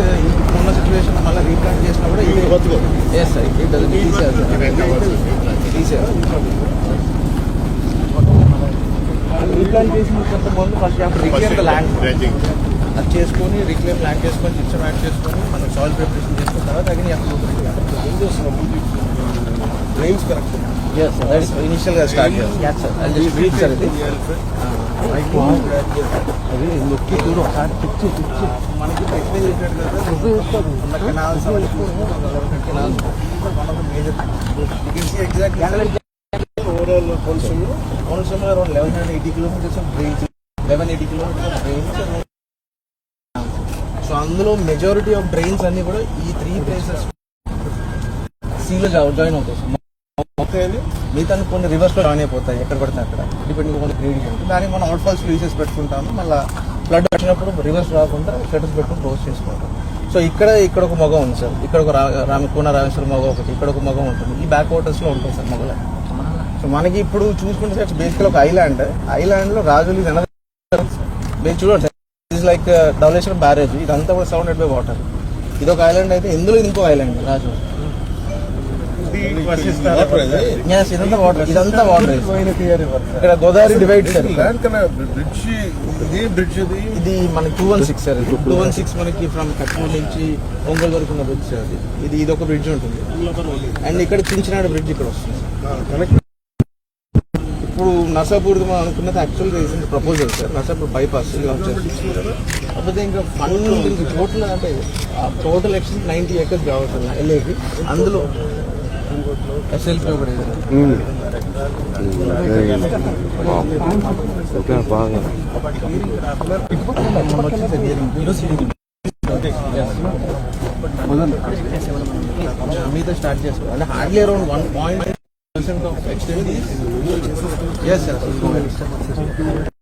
Place ఉన్న situation మళ్ళీ replant చేసినా కూడా ఇది ఎస్ సార్. ఇట్ డజన్ తీసేయాలి. తీసేయాలి రీప్లాంట్ చేసిన కొంత ముందు ఫస్ట్ అప్పుడు రిక్లెయిమ్ ద ల్యాండ్ అది చేసుకొని రిక్లెయిమ్ ల్యాండ్ చేసుకొని సిస్టమ్ యాడ్ చేసుకొని మనం సాయిల్ ప్రిపరేషన్ చేసుకున్న తర్వాత again drains correct yes sir ఇనిషియల్గా స్టార్ట్ చేస్తాం సార్ ఇది అదే నొక్కి చూడు ఒకసారి తెచ్చి తెచ్చి మనకి ఎక్స్ప్లెయిన్ చేశాడు కదా కెనాల్స్ కెనాల్స్ ఎగ్జాక్ట్ ఓవరాల్ కొంచెం Only around 1180 kilometers of drains, 1180 kilometers of drains. So అందులో మెజారిటీ ఆఫ్ డ్రైన్స్ అన్ని కూడా ఈ త్రీ ప్లేసెస్ సీలో జాయిన్ అవుతాయి సార్ మిగతా కొన్ని రివర్స్లో జాయిన్ అయిపోతాయి ఎక్కడ పడితే అక్కడ. డిపెండింగ్ కొన్ని గ్రేడింగ్ ఉంటుంది దానికి మనం అవుట్ ఫాల్స్ రీసెస్ పెట్టుకుంటాము. మళ్ళీ ఫ్లడ్ వచ్చినప్పుడు రివర్స్ రాకుండా షటర్స్ పెట్టుకుని క్లోజ్ చేసుకుంటాం సో ఇక్కడ ఇక్కడ ఒక మగం ఉంది సార్. ఇక్కడ ఒక రామ కోన రామేశ్వర మగ ఒకటి. ఇక్కడ ఒక మగం ఉంటుంది. ఈ బ్యాక్ వాటర్స్లో ఉంటుంది సార్ మగల. సో మనకి ఇప్పుడు చూసుకుంటే సార్ బేసికల్ ఒక ఐలాండ్ ఐలాండ్లో రాజులు ఇది మీరు చూడండి ఇస్ లైక్ ధవలేశ్వరం బ్యారేజ్ ఇదంతా కూడా సౌండెడ్ బై వాటర్ ఇది ఒక ఐలాండ్ అయితే ఇందులో ఇంకో ఐలాండ్ రాజు. ఇదంతా వాటర్ ఇదంతా వాటర్ ఇక్కడ గోదావరి డివైడ్ సార్ బ్రిడ్జ్ ఇది బ్రిడ్జ్ ఇది ఇది మనకి two one six sir two one six మనకి ఫ్రమ్ కట్నూరు నుంచి ఒంగోలు వరకు ఉన్న బ్రిడ్జ్ సార్ అది ఇది ఇది ఒక బ్రిడ్జ్ ఉంటుంది. అండ్ ఇక్కడ చించినాడు బ్రిడ్జ్ ఇక్కడ వస్తుంది ఇప్పుడు నర్సాపూర్ మనం అనుకున్నది actual recent proposal sir Narsapur bypass కాకపోతే ఇంకా ఫండ్ టోటల్ అంటే టోటల్ ఎక్స్టెన్స్ నైన్టీ ఏకర్స్ కావాలి సార్ ఎల్ఏకి అందులో బాగా మీతో స్టార్ట్ చేసుకోవాలి అంటే hardly around one point percent of extent yes sir